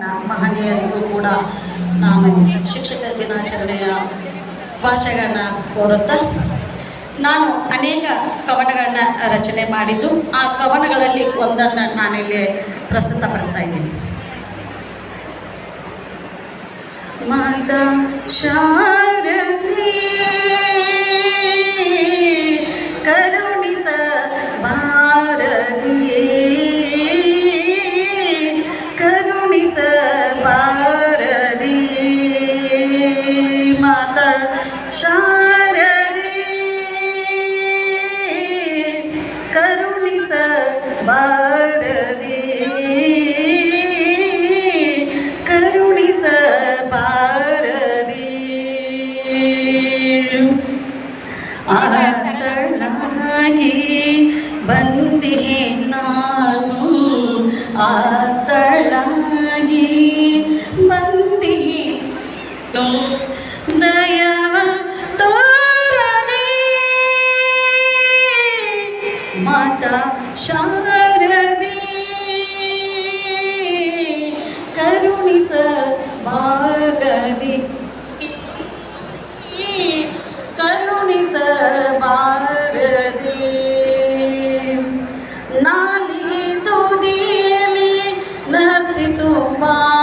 ಮಹನೀಯರಿಗೂ ಕೂಡ ನಾನು ಶಿಕ್ಷಕ ದಿನಾಚರಣೆಯ ಭಾಷೆಗಳನ್ನ ಕೋರುತ್ತಾ, ನಾನು ಅನೇಕ ಕವನಗಳನ್ನ ರಚನೆ ಮಾಡಿದ್ದು. ಆ ಕವನಗಳಲ್ಲಿ ಒಂದನ್ನು ನಾನಿಲ್ಲಿ ಪ್ರಸ್ತುತಪಡಿಸ್ತಾ ಇದ್ದೀನಿ. ಮಾತಾ ಶಾರದೆ देखना 건강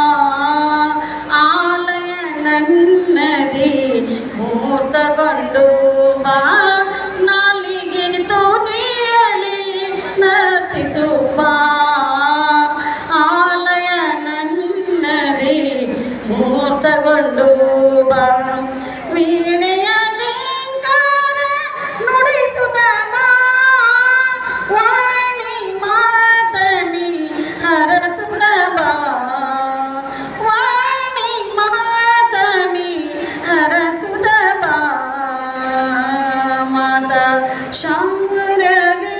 ശാരദേ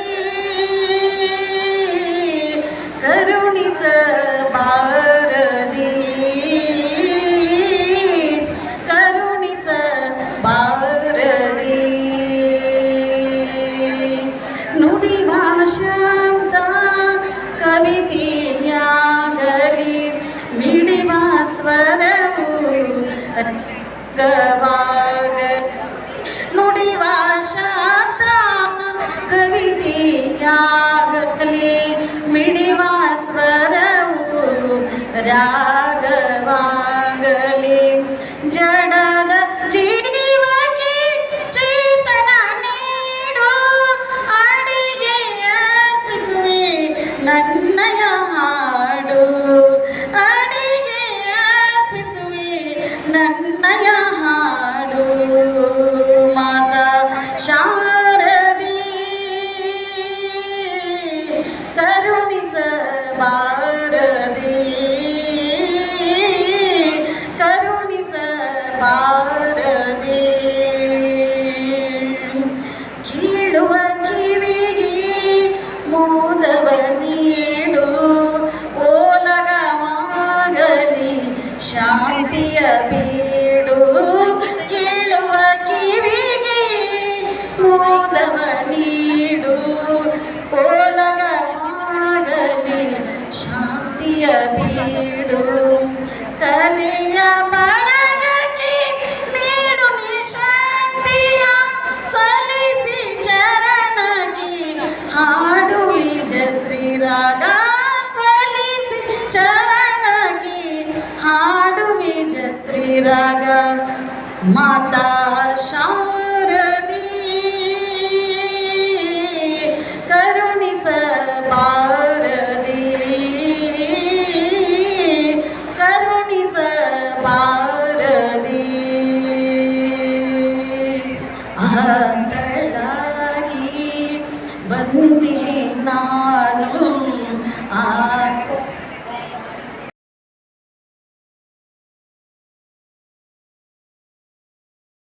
കരുണി സാരദേ കരുണി സാരദേ നുടി ഭാഷാന്ത കവിതയാകരി മിടിവാസ്വരവും ഗവാഗ ಗವಾಗ ನುಡಿವ ಶಬ್ದ ಕವಿತೆಯಾಗಲಿ ಮಿಡಿವ ಸ್ವರವು ರಾಗವಾಗಲಿ ಜಡದ ಜೀವಕ್ಕೆ ಚೇತನ ನೀಡು ಅಡಿಗೆ ಅರ್ಪಿಸುವೆ ನನ್ನಯ ಹಾಡು ಶಾಂತಿಯ ಬೀಡು ಕಲಿಯ ಬಳಗಕ್ಕೆ ನೀಡು ನಿಶಾಂತಿಯ ಸಲ್ಲಿಸಿ ಚರಣಗಿ ಹಾಡು ವಿಜ ಶ್ರೀರಾಗ ಸಲ್ಲಿಸಿ ಚರಣಗಿ ಹಾಡು ವಿಜ ಶ್ರೀರಾಗ ಮಾತಾ ಶಾರದಿ